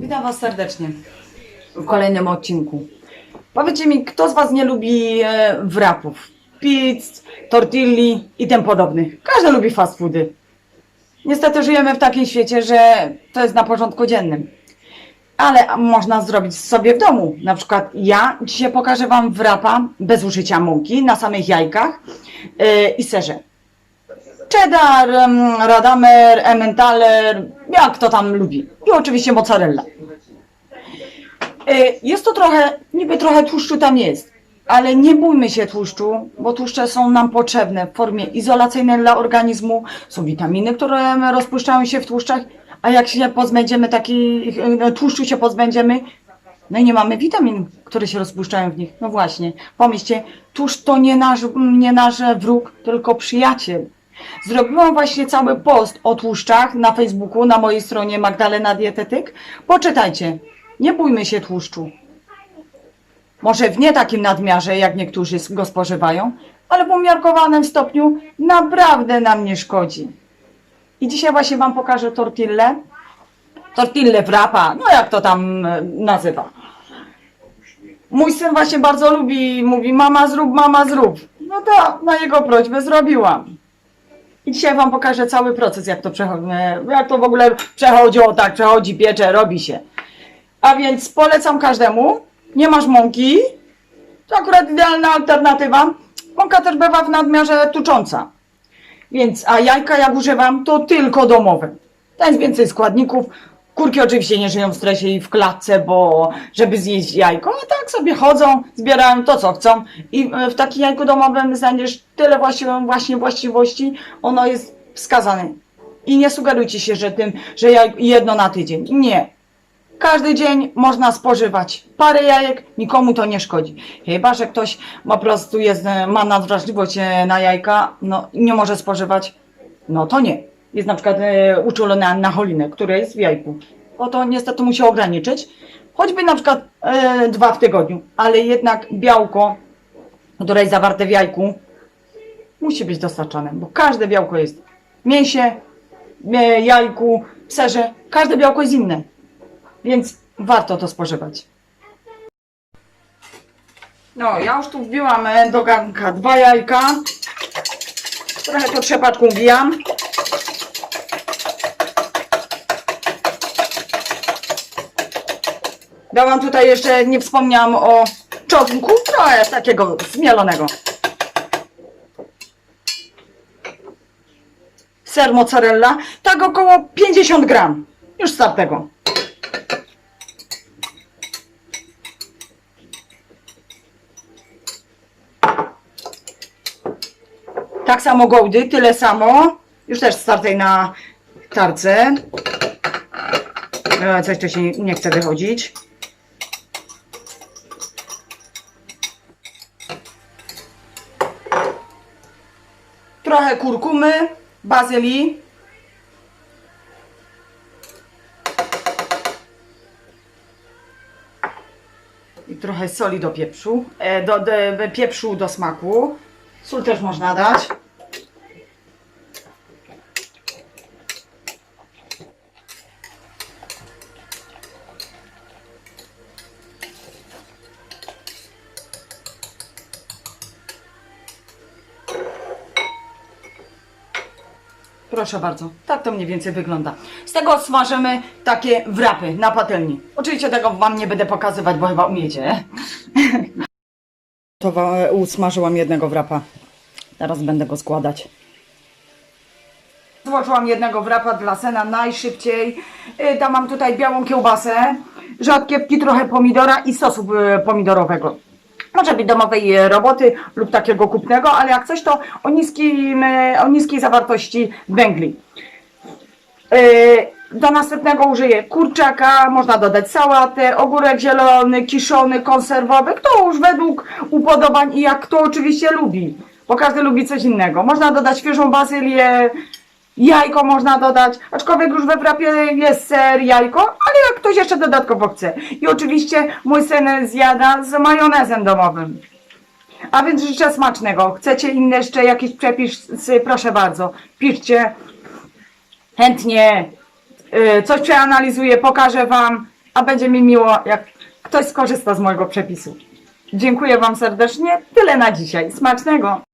Witam Was serdecznie w kolejnym odcinku. Powiedzcie mi, kto z Was nie lubi e, wrapów, pizz, tortilli i tym podobnych? Każdy lubi fast foody. Niestety żyjemy w takim świecie, że to jest na porządku dziennym. Ale można zrobić sobie w domu. Na przykład ja dzisiaj pokażę Wam wrapa bez użycia mąki na samych jajkach e, i serze. Cheddar, radamer, emmentaler, jak to tam lubi. I oczywiście mozzarella. Y, Jest to trochę, niby trochę tłuszczu tam jest, ale nie bójmy się tłuszczu, bo tłuszcze są nam potrzebne w formie izolacyjnej dla organizmu. Są witaminy, które rozpuszczają się w tłuszczach, a jak się pozbędziemy takich, y, tłuszczu się pozbędziemy, no i nie mamy witamin, które się rozpuszczają w nich. No właśnie, pomyślcie, tłuszcz to nie nasz, nie nasz wróg, tylko przyjaciel. Zrobiłam właśnie cały post o tłuszczach na Facebooku, na mojej stronie Magdalena Dietetyk. Poczytajcie. Nie bójmy się tłuszczu. Może w nie takim nadmiarze, jak niektórzy go spożywają, ale w umiarkowanym stopniu naprawdę nam nie szkodzi. I dzisiaj właśnie Wam pokażę tortillę. Tortillę wrapa, no jak to tam e, nazywa. Mój syn właśnie bardzo lubi, mówi mama zrób, mama zrób. No to na jego prośbę zrobiłam. I dzisiaj Wam pokażę cały proces, jak to, przechodzi, jak to w ogóle przechodzi, o tak, przechodzi, piecze, robi się. A więc polecam każdemu, nie masz mąki, to akurat idealna alternatywa. Mąka też bywa w nadmiarze tucząca. Więc, a jajka jak używam, to tylko domowe. Tam jest więcej składników. Kurki oczywiście nie żyją w stresie i w klatce, bo żeby zjeść jajko, a tak sobie chodzą, zbierają to, co chcą. I e, w takim jajku domowym znajdziesz tyle właśnie, właśnie właściwości, ono jest wskazane. I nie sugerujcie się, że tym, że jedno na tydzień. Nie. Każdy dzień można spożywać parę jajek, nikomu to nie szkodzi. Chyba, że ktoś po prostu jest, e, ma nadwrażliwość e, na jajka, no nie może spożywać, no to nie. Jest na przykład e, uczulony na cholinę, która jest w jajku. No to niestety musi ograniczyć, choćby na przykład e, dwa w tygodniu, ale jednak białko, które jest zawarte w jajku, musi być dostarczane, bo każde białko jest w mięsie, e, jajku, serze, każde białko jest inne. Więc warto to spożywać. No, ja już tu wbiłam e, do garnka dwa jajka. Trochę to trzepaczką wbijam. Dałam tutaj jeszcze, nie wspomniałam o czosnku, trochę takiego zmielonego. Ser mozzarella, tak około 50 gram. Już startego. Tak samo gołdy, tyle samo. Już też startej na tarce. E, Coś tu się nie chce wychodzić. Trochę kurkumy, bazylii. I trochę soli do pieprzu, e, do, do pieprzu do smaku. Sól też można dać. Proszę bardzo, tak to mniej więcej wygląda. Z tego smażymy takie wrapy na patelni. Oczywiście tego Wam nie będę pokazywać, bo chyba umiecie. To usmażyłam jednego wrapa. Teraz będę go składać. Złożyłam jednego wrapa dla sena najszybciej. Y, Tam mam tutaj białą kiełbasę, rzodkiewki, trochę pomidora i sosu y, pomidorowego. Może być domowej y, roboty lub takiego kupnego, ale jak coś to o, niskim, y, o niskiej zawartości węgli. Y, Do następnego użyję kurczaka, można dodać sałatę, ogórek zielony, kiszony, konserwowy, kto już według upodobań i jak kto oczywiście lubi, bo każdy lubi coś innego. Można dodać świeżą bazylię, jajko można dodać, aczkolwiek już we wrapie jest ser, jajko, ktoś jeszcze dodatkowo chce. I oczywiście mój syn zjada z majonezem domowym. A więc życzę smacznego. Chcecie inny jeszcze jakiś przepis? Proszę bardzo, piszcie chętnie y, coś przeanalizuję, pokażę Wam, a będzie mi miło, jak ktoś skorzysta z mojego przepisu. Dziękuję Wam serdecznie. Tyle na dzisiaj. Smacznego!